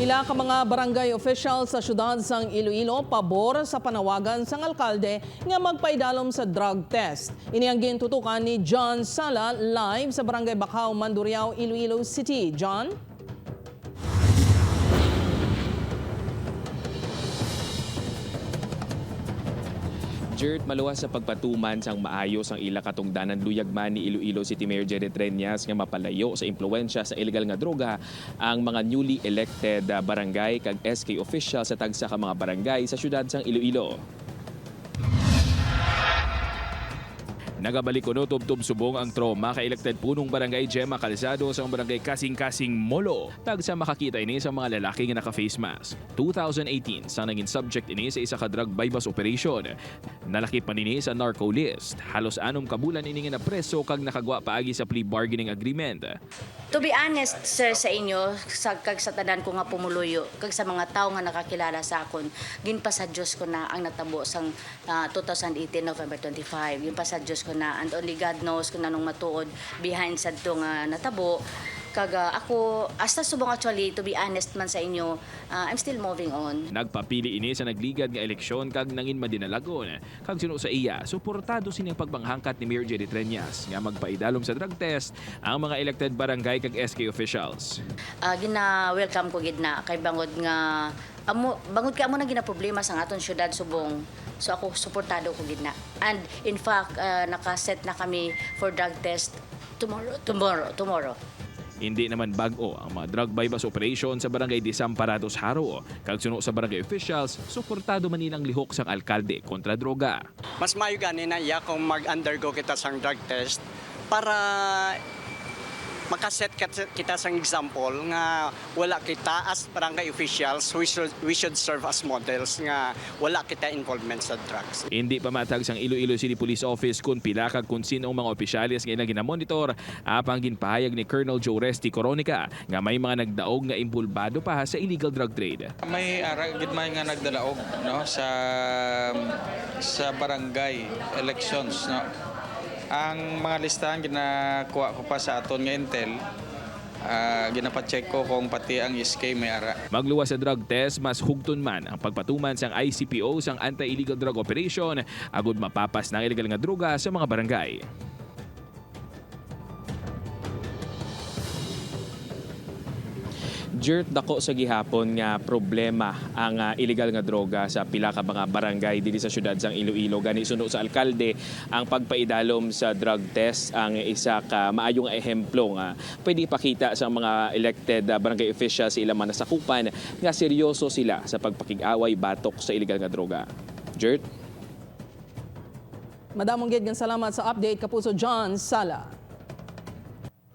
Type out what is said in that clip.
Pila ka mga barangay official sa syudad sang Iloilo pabor sa panawagan sang alkalde nga magpaidalom sa drug test. Ini ang gintutukan ni John Sala live sa Barangay Bacau, Mandurriao, Iloilo City. John? Jert maluwas sa pagpatuman sang maayos ang ila katungdanan luyagman ni Iloilo City Mayor Jerry Treñas nga mapalayo sa impluensya sa illegal nga droga ang mga newly elected ah, barangay kag SK official sa tagsa ka mga barangay sa syudad sang Iloilo. Nagabalik kuno tubtub subong ang trauma kay elected punong barangay Gemma Calzado sa barangay Kasing-Kasing Molo. Tag sa makakita ini sa mga lalaki nga naka-face mask. 2018 sa naging subject ini sa isa ka drug bypass operation. Nalakip pa nini sa narco list. Halos anom kabulan ini nga na preso kag nakagwa paagi sa plea bargaining agreement. To be honest, sir, sa inyo, sa, kag sa tanan ko nga pumuluyo, kag sa mga tao nga nakakilala sa akon, gin pa sa ko na ang natabo sang ah, 2018 November 25. Yun pa sa Diyos ko na, and only God knows kung anong matuod behind sa ito nga natabo. Kag ah, ako, hasta subong actually, to be honest man sa inyo, ah, I'm still moving on. Nagpapili ini sa nagligad nga eleksyon kag nangin madinalagon. Kag sino sa iya, suportado sining pagbanghangkat ni Mayor Jerry Treñas nga magpaidalom sa drug test ang mga elected barangay kag SK officials. Ah, gina-welcome ko gid na kay bangod nga amo bangod kay amo na gina problema sa aton syudad subong. So ako suportado ko gid na. And in fact, ah, nakaset na kami for drug test tomorrow, tomorrow, tomorrow. Hindi naman bago ang mga drug bypass operation sa barangay Desamparados Haro. Kag suno sa barangay officials, suportado man nilang lihok sang alkalde kontra droga. mas mayo gani na iya kung mag-undergo kita sang drug test para makaset kita sang example nga wala kita as barangay officials we should, we should serve as models nga wala kita involvement sa drugs. Hindi pa matag sang Iloilo City Police Office kung pila kag kung sino ang mga opisyalis nga ilang ginamonitor apang ginpahayag ni Colonel Joe Resti Coronica nga may mga nagdaog nga imbulbado pa sa illegal drug trade. May ara gid may nga nagdalaog no sa sa barangay elections no. Ang mga listahan ginakuha ko pa sa aton nga intel ah, ginapacheck ko kung pati ang SK may ara. Magluwas sa drug test, mas hugton man ang pagpatuman sang ICPO sang anti-illegal drug operation agud mapapas ng illegal nga droga sa mga barangay. Jert dako sa gihapon nga problema ang ah, illegal nga droga sa pila ka mga barangay dili sa syudad sang Iloilo gani suno sa alkalde ang pagpaidalom sa drug test ang isa ka maayong ehemplo nga pwede ipakita sa mga elected ah, barangay officials sa ilang mga nasakupan nga seryoso sila sa pagpakig-away batok sa illegal nga droga. Jert Madamong gid salamat sa update kapuso John Sala.